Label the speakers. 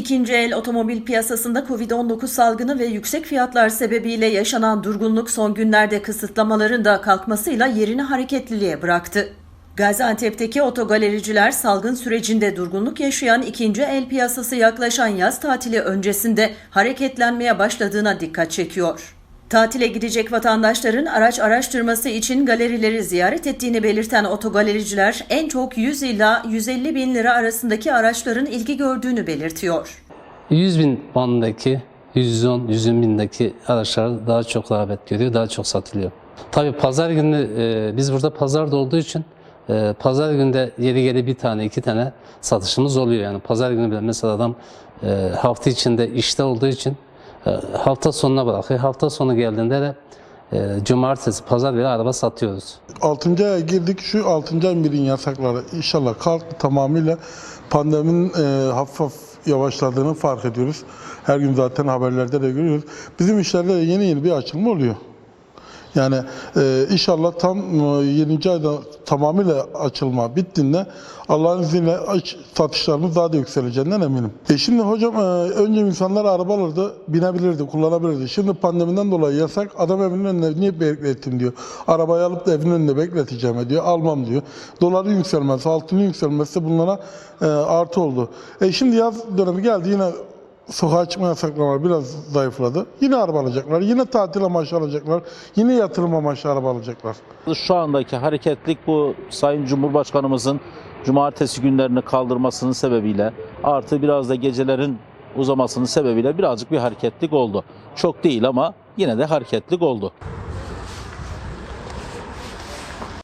Speaker 1: İkinci el otomobil piyasasında Covid-19 salgını ve yüksek fiyatlar sebebiyle yaşanan durgunluk son günlerde kısıtlamaların da kalkmasıyla yerini hareketliliğe bıraktı. Gaziantep'teki otogalericiler salgın sürecinde durgunluk yaşayan ikinci el piyasası yaklaşan yaz tatili öncesinde hareketlenmeye başladığına dikkat çekiyor. Tatile gidecek vatandaşların araç araştırması için galerileri ziyaret ettiğini belirten otogalericiler en çok 100 ila 150 bin lira arasındaki araçların ilgi gördüğünü belirtiyor.
Speaker 2: 100 bin bandındaki 110 120 bindeki araçlar daha çok rağbet görüyor, daha çok satılıyor. Tabii pazar günü e, biz burada pazarda olduğu için e, pazar günde yeri geli bir tane iki tane satışımız oluyor. Yani pazar günü bile mesela adam e, hafta içinde işte olduğu için hafta sonuna bırakıyor. Hafta sonu geldiğinde de e, cumartesi, pazar bile araba satıyoruz.
Speaker 3: 6. aya girdik. Şu 6. ayın birin yasakları inşallah kalktı tamamıyla. Pandeminin e, hafif yavaşladığını fark ediyoruz. Her gün zaten haberlerde de görüyoruz. Bizim işlerde de yeni yeni bir açılma oluyor. Yani e, inşallah tam e, 20. ayda tamamıyla açılma bittiğinde Allah'ın izniyle aç- satışlarımız daha da yükseleceğinden eminim. E şimdi hocam e, önce insanlar araba alırdı, binebilirdi, kullanabilirdi. Şimdi pandemiden dolayı yasak. Adam evinin önünde niye beklettim diyor. Arabayı alıp da evin önünde bekleteceğim diyor. Almam diyor. Doların yükselmesi, altının yükselmesi bunlara e, artı oldu. E şimdi yaz dönemi geldi yine sokağa çıkma yasaklamaları biraz zayıfladı. Yine araba alacaklar, yine tatil amaçlı alacaklar, yine yatırım amaçlı araba alacaklar.
Speaker 4: Şu andaki hareketlik bu Sayın Cumhurbaşkanımızın cumartesi günlerini kaldırmasının sebebiyle artı biraz da gecelerin uzamasının sebebiyle birazcık bir hareketlik oldu. Çok değil ama yine de hareketlik oldu.